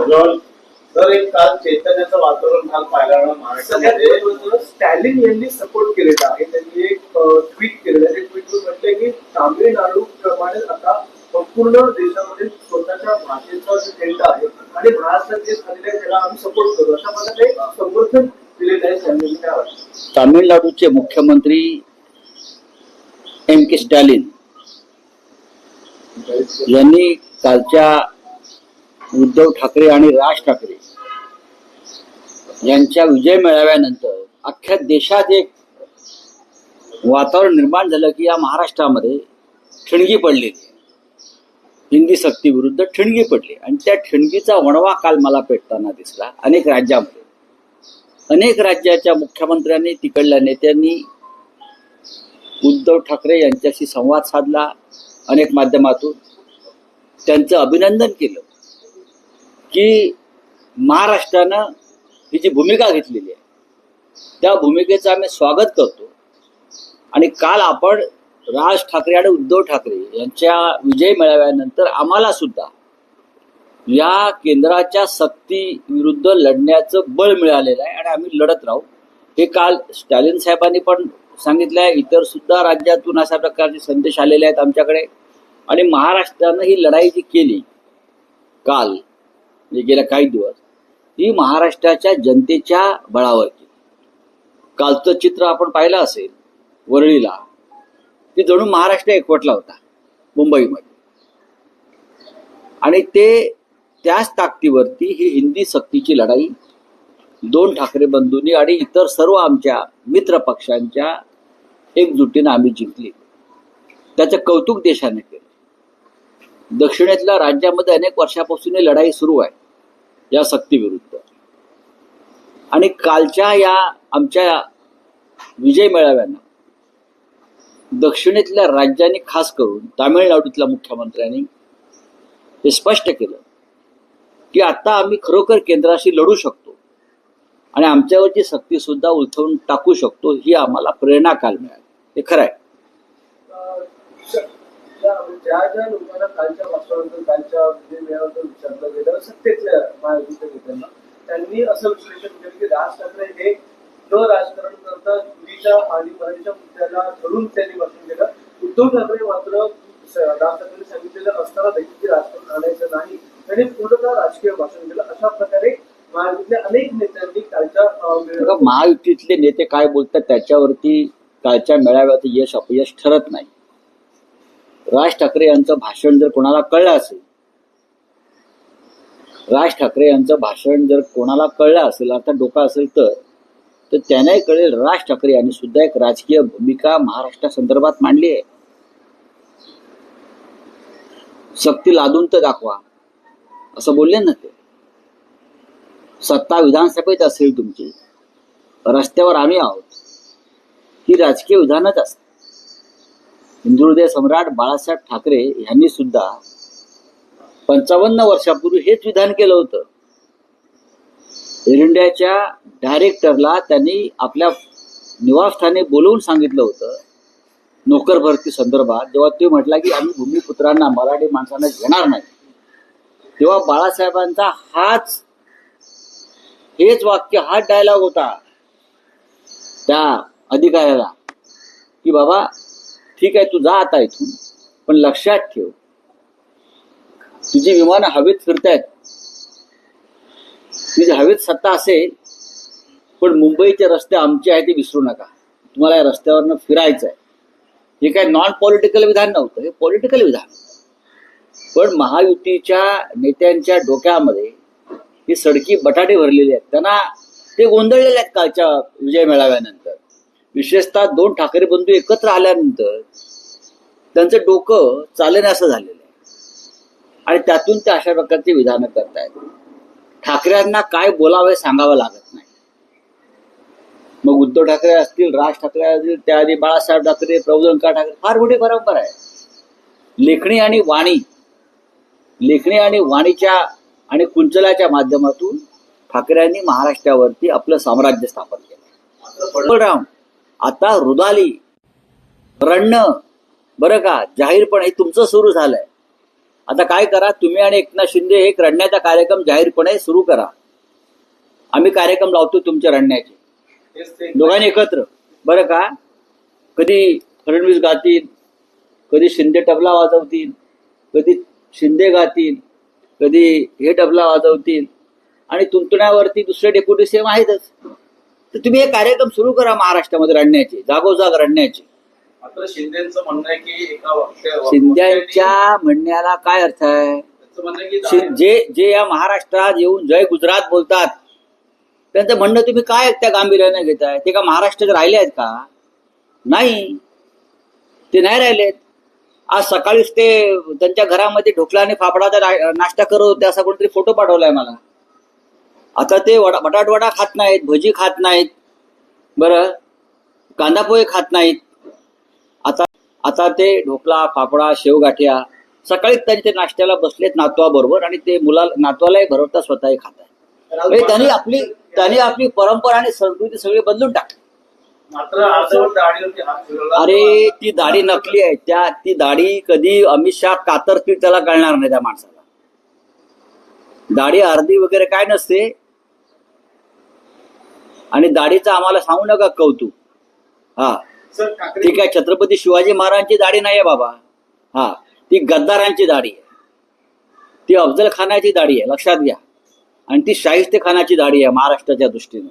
एक काल चैतन्याचं वातावरण काल पाहायला महाराष्ट्रामध्ये स्टॅलिन यांनी सपोर्ट केलेला आहे. त्यांनी एक ट्विट केलेलं आहे. ट्विटवर म्हटलंय की तामिळनाडू प्रमाणे आता संपूर्ण देशामध्ये स्वतःच्या भाषेचा जो ट्रेंड आहे आणि महाराष्ट्रात जे झालेलं आहे त्याला आम्ही सपोर्ट करू. अशा प्रकारे समर्थन दिलेलं आहे त्यांनी काय वाटतं तामिळनाडूचे मुख्यमंत्री एम के स्टॅलिन यांनी कालच्या उद्धव ठाकरे आणि राज ठाकरे यांच्या विजय मेळाव्यानंतर अख्ख्या देशात एक वातावरण निर्माण झालं की या महाराष्ट्रामध्ये ठिणगी पडलेली हिंदी सक्तीविरुद्ध ठिणगी पडली. आणि त्या ठिणगीचा वणवा काल मला पेटताना दिसला अनेक राज्यामध्ये. अनेक राज्याच्या मुख्यमंत्र्यांनी तिकडल्या नेत्यांनी उद्धव ठाकरे यांच्याशी संवाद साधला अनेक माध्यमातून. त्यांचं अभिनंदन केलं. की महाराष्ट्रानं ही जी भूमिका घेतलेली आहे त्या भूमिकेचं आम्ही स्वागत करतो. आणि काल आपण राज ठाकरे आणि उद्धव ठाकरे यांच्या विजय मेळाव्यानंतर आम्हाला सुद्धा या केंद्राच्या सक्ती विरुद्ध लढण्याचं बळ मिळालेलं आहे आणि आम्ही लढत राहू. हे काल स्टॅलिन साहेबांनी पण सांगितलं आहे. इतर सुद्धा राज्यातून अशा प्रकारचे संदेश आलेले आहेत आमच्याकडे. आणि महाराष्ट्रानं ही लढाई जी केली काल म्हणजे गेल्या काही दिवस ही महाराष्ट्राच्या जनतेच्या बळावर केली कालचं चित्र आपण पाहिलं असेल वरळीला. की जणू महाराष्ट्र एकवटला होता मुंबईमध्ये. आणि ते त्याच ताकदीवरती ही हिंदी सक्तीची लढाई दोन ठाकरे बंधूंनी आणि इतर सर्व आमच्या मित्र पक्षांच्या एकजुटीनं आम्ही जिंकली. त्याचं कौतुक देशाने केलं. दक्षिणेतल्या राज्यामध्ये अनेक वर्षापासून ही लढाई सुरू आहे. या सक्तीविरुद्ध. आणि कालच्या या आमच्या विजय मेळाव्यानं दक्षिणेतल्या राज्यांनी खास करून तामिळनाडूतल्या मुख्यमंत्र्यांनी हे स्पष्ट केलं की आता आम्ही खरोखर केंद्राशी लढू शकतो आणि आमच्यावरची सक्ती सुद्धा उलथवून टाकू शकतो ही आम्हाला प्रेरणा काल मिळाली. हे खरं आहे. ज्या ज्या लोकांना कालच्या भाषणानंतर कालच्या विजय मेळाव्यानंतर विचारलं गेलं सत्तेतल्या महायुतीच्या नेत्यांना त्यांनी असं विश्लेषण केलं की राज ठाकरे हे न राजकारण करता युतीच्या आणि मराठीच्या मुद्द्याला धरून त्यांनी भाषण केलं. उद्धव ठाकरे मात्र राज ठाकरे सांगितलेलं असताना देखील की राजकारण आणायचं नाही. त्यांनी पूर्णतः राजकीय भाषण केलं. अशा प्रकारे महायुतीतल्या अनेक नेत्यांनी कालच्या महायुतीतले नेते काय बोलतात त्याच्यावरती कालच्या मेळाव्यात यश अपयश ठरत नाही. राज ठाकरे यांचं भाषण जर कोणाला कळलं असेल राज ठाकरे यांचं भाषण जर कोणाला कळलं असेल अर्थात डोका असेल तर तर त्यांनाही कळेल राज ठाकरे यांनी सुद्धा एक राजकीय भूमिका महाराष्ट्रासंदर्भात मांडली आहे. सक्ती लादून तर दाखवा असं बोलले ना ते. सत्ता विधानसभेत असेल तुमची रस्त्यावर आम्ही आहोत. ही राजकीय विधानच असते. हिंदुहृदय सम्राट बाळासाहेब ठाकरे यांनी सुद्धा पंचावन्न वर्षापूर्वी हेच विधान केलं होतं. एअर इंडियाच्या डायरेक्टरला त्यांनी आपल्या निवासस्थानी बोलवून सांगितलं होतं. नोकर भरती संदर्भात जेव्हा ते म्हटला की आम्ही भूमिपुत्रांना मराठी माणसांना घेणार नाही तेव्हा बाळासाहेबांचा हाच हेच वाक्य हाच डायलॉग होता त्या अधिकाऱ्याला की बाबा ठीक आहे तू जा आता इथून. पण लक्षात ठेव. तुझी विमानं हवेत फिरतायत. तुझी हवेत सत्ता असेल पण मुंबईचे रस्ते आमचे आहे ते विसरू नका. तुम्हाला या रस्त्यावरनं फिरायचं आहे हे काय नॉन पॉलिटिकल विधान नव्हतं हे पॉलिटिकल विधान. पण महायुतीच्या नेत्यांच्या डोक्यामध्ये ही सडकी बटाटे भरलेली आहेत. त्यांना ते गोंधळलेले आहेत कालच्या विजय मेळाव्यानंतर. विशेषतः दोन ठाकरे बंधू एकत्र आल्यानंतर त्यांचं डोकं चालण्यास झालेलं आहे. आणि त्यातून ते अशा प्रकारची विधानं करतायत. ठाकरेंना काय बोलावे सांगावं लागत नाही. मग उद्धव ठाकरे असतील राज ठाकरे असतील त्याआधी बाळासाहेब ठाकरे प्रबोधनकार ठाकरे फार मोठी परंपरा आहे. लेखणी आणि वाणी लेखणी आणि वाणीच्या आणि कुंचलाच्या माध्यमातून ठाकरेंनी महाराष्ट्रावरती आपलं साम्राज्य स्थापन केलं. राम आता रुदाली रणणं बरं का जाहीरपणे हे तुमचं सुरू झालंय. आता काय करा तुम्ही आणि एकनाथ शिंदे एक रडण्याचा कार्यक्रम जाहीरपणे सुरू करा. आम्ही कार्यक्रम लावतो तुमच्या रडण्याचे. दोघांनी एकत्र. बरं का? कधी फडणवीस गातील कधी शिंदे तबला वाजवतील कधी शिंदे गातील कधी हे तबला वाजवतील. आणि तुंतण्यावरती दुसरे डेप्युटी सेम आहेतच. तर तुम्ही हे कार्यक्रम सुरू करा महाराष्ट्रामध्ये रडण्याचे जागोजाग रडण्याचे. मात्र शिंदेचं म्हणणं आहे की एका शिंद्यांच्या म्हणण्याला काय अर्थ आहे? जे जे या महाराष्ट्रात येऊन जय गुजरात बोलतात त्यांचं म्हणणं तुम्ही काय त्या गांभीर्याने घेताय? ते का महाराष्ट्रात राहिले आहेत का? नाही. ते नाही राहिलेत आज सकाळीच ते त्यांच्या घरामध्ये ढोकळा आणि फाफडाचा ना- नाश्ता करत होते असा कोणतरी फोटो पाठवलाय मला. आता ते वडा बटाट वडा खात नाहीत भजी खात नाहीत. बरं? कांदा पोहे खात नाहीत. आता आता ते ढोकळा फाफडा शेवगाठ्या सकाळीच त्यांच्या नाश्त्याला बसलेत नातवाबरोबर आणि ते मुला नातवालाही भरवता स्वतःही खात आहे म्हणजे त्यांनी आपली त्यांनी आपली परंपरा आणि संस्कृती सगळी बदलून टाकली. अरे ती दाढी नकली आहे. त्या ती दाढी कधी अमित शहा कातरतील त्याला कळणार नाही त्या माणसाला. दाढी अर्धी वगैरे काय नसते आणि दाढीचं आम्हाला सांगू नका कौतुक. हा. ती काय छत्रपती शिवाजी महाराजांची दाढी नाही आहे बाबा. हा. ती गद्दारांची दाढी आहे. ती अफजल खानाची दाढी आहे लक्षात घ्या. आणि ती शाहिस्ते खानाची दाढी आहे महाराष्ट्राच्या दृष्टीनं.